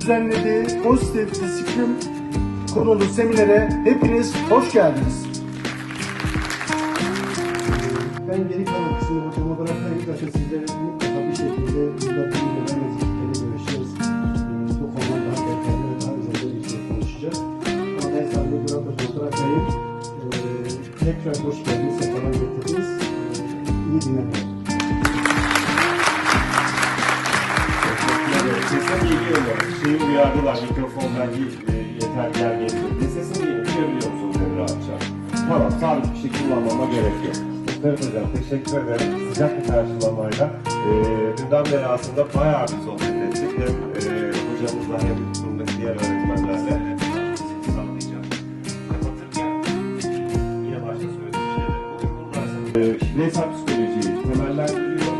Düzenlediği pozitif disiplin konulu seminere hepiniz hoş geldiniz. Ben geri kalan kısmını hocama bırakayım. Zaten sizlere mutlaka bir şekilde burada neden vazifeleri görüşeceğiz. Ee, Bu konuda daha detaylı ve daha özel bir şey konuşacağız. Ama ben sana burada bırakayım. Ee, tekrar hoş geldiniz, sefalar getirdiniz. Ee, iyi dinlemeler. Sesim geliyor mu? Şeyi uyardılar, mikrofon belki e, yeter yer getirdi. Sesim geliyor, duyabiliyor musunuz rahatça? Tamam, sabit bir şey kullanmama gerek yok. Hocam, teşekkür ederim. Sıcak bir karşılamayla. E, dünden beri aslında bayağı bir sohbet ettik. Hem e, hocamızla hem buradaki diğer öğretmenlerle. E, bireysel psikolojiyi temellendiriyor.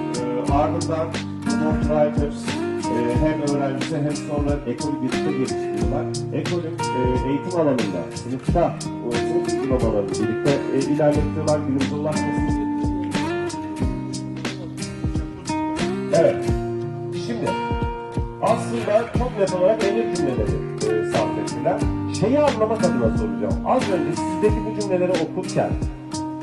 E, ardından Remote Writers e, hem öğrencisi hem sonra ekolü birlikte geliştiriyorlar. Ekolün e, eğitim alanında, sınıfta, o sınıf uygulamalarını birlikte e, ilerletiyorlar, günümüze ulaşmasını Evet. Şimdi aslında çok net olarak emir cümleleri e, sarf ettiler. Şeyi anlamak adına soracağım. Az önce sizdeki bu cümleleri okurken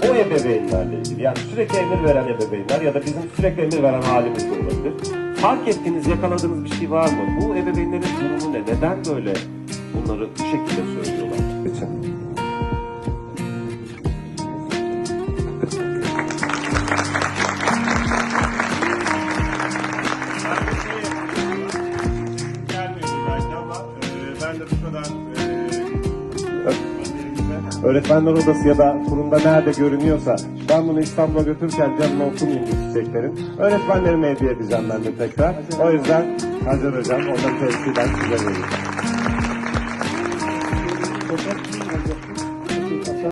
o ebeveynlerle ilgili yani sürekli emir veren ebeveynler ya da bizim sürekli emir veren halimiz olabilir. Fark ettiğiniz, yakaladığınız bir şey var mı? Bu ebeveynlerin durumu ne? Neden böyle bunları bu şekilde söylüyorlar? Belki ama e, ben de bu kadar e, öğretmenler odası ya da kurumda nerede görünüyorsa ben bunu İstanbul'a götürürken canına okumayayım bu çiçeklerin. Öğretmenlerime hediye edeceğim ben de tekrar. O yüzden Hacer Hocam ondan tepsiyle size veriyorum.